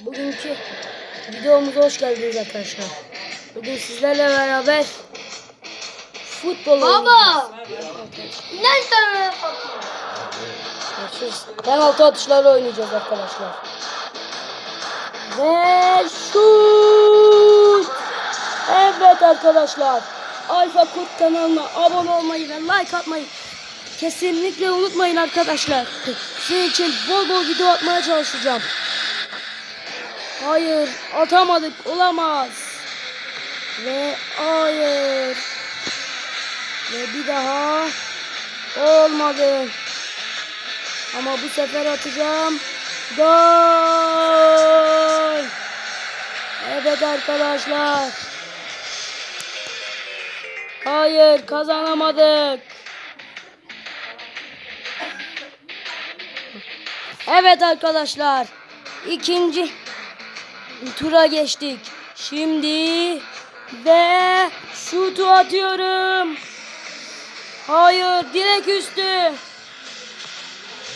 Bugünkü videomuza hoş geldiniz arkadaşlar. Bugün sizlerle beraber futbol Baba! Nereden oynayacağız. Penaltı atışları oynayacağız arkadaşlar. Ve şut! Evet arkadaşlar. Alfa Kurt kanalına abone olmayı ve like atmayı kesinlikle unutmayın arkadaşlar. Sizin için bol bol video atmaya çalışacağım. Hayır atamadık olamaz. Ve hayır. Ve bir daha olmadı. Ama bu sefer atacağım. Gol. Evet arkadaşlar. Hayır kazanamadık. Evet arkadaşlar. ikinci tura geçtik. Şimdi ve şutu atıyorum. Hayır direk üstü.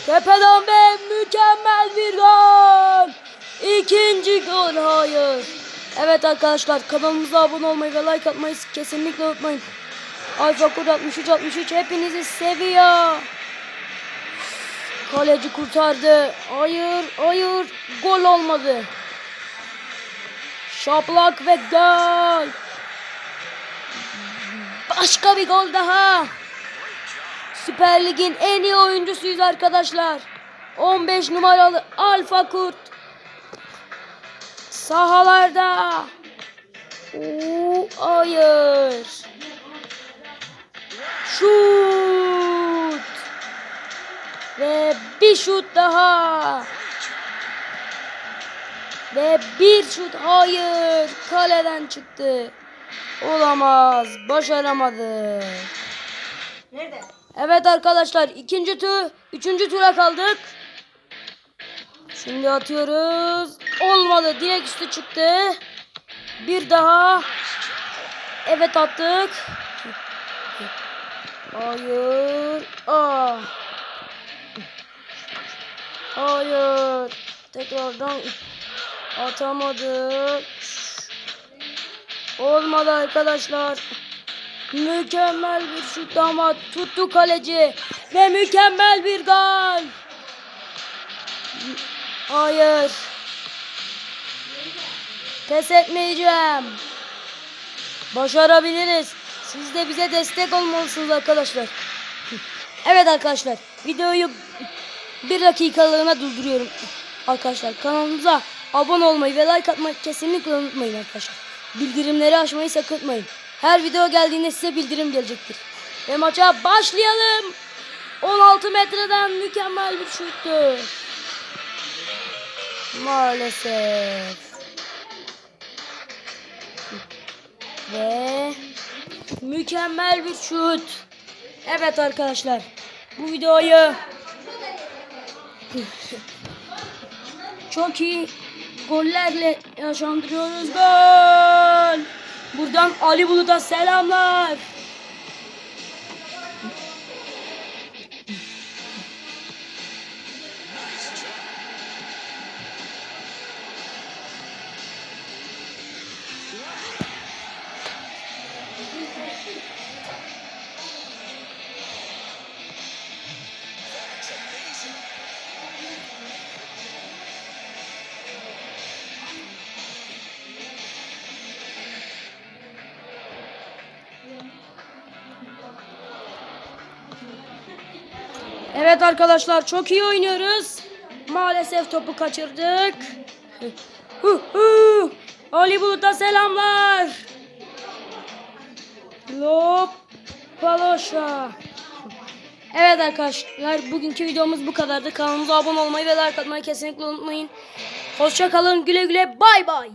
Tepeden ve mükemmel bir gol. İkinci gol hayır. Evet arkadaşlar kanalımıza abone olmayı ve like atmayı kesinlikle unutmayın. Alfa Kod 63 63 hepinizi seviyor. Kaleci kurtardı. Hayır hayır gol olmadı. Şaplak ve gol. Başka bir gol daha. Süper Lig'in en iyi oyuncusuyuz arkadaşlar. 15 numaralı Alfa Kurt. Sahalarda. Oo, hayır. Şut. Bir şut daha. Ve bir şut hayır. Kaleden çıktı. Olamaz. Başaramadı. Nerede? Evet arkadaşlar ikinci tur, üçüncü tura kaldık. Şimdi atıyoruz. Olmadı. Direkt üstü çıktı. Bir daha. Evet attık. Hayır. Ah. Hayır. Tekrardan atamadık. Olmadı arkadaşlar. Mükemmel bir şut ama tuttu kaleci ve mükemmel bir gol. Hayır. Pes etmeyeceğim. Başarabiliriz. Siz de bize destek olmalısınız arkadaşlar. Evet arkadaşlar videoyu bir dakikalığına durduruyorum. Arkadaşlar kanalımıza abone olmayı ve like atmayı kesinlikle unutmayın arkadaşlar. Bildirimleri açmayı sakın unutmayın. Her video geldiğinde size bildirim gelecektir. Ve maça başlayalım. 16 metreden mükemmel bir şuttu. Maalesef. Ve mükemmel bir şut. Evet arkadaşlar. Bu videoyu çok iyi gollerle yaşandırıyoruz. Gol! Buradan Ali Bulut'a selamlar. Evet arkadaşlar çok iyi oynuyoruz. Maalesef topu kaçırdık. Hu. Ali Bulut'a selamlar. Lop Paloşa. Evet arkadaşlar bugünkü videomuz bu kadardı. Kanalımıza abone olmayı ve like atmayı kesinlikle unutmayın. Hoşça kalın güle güle bay bay.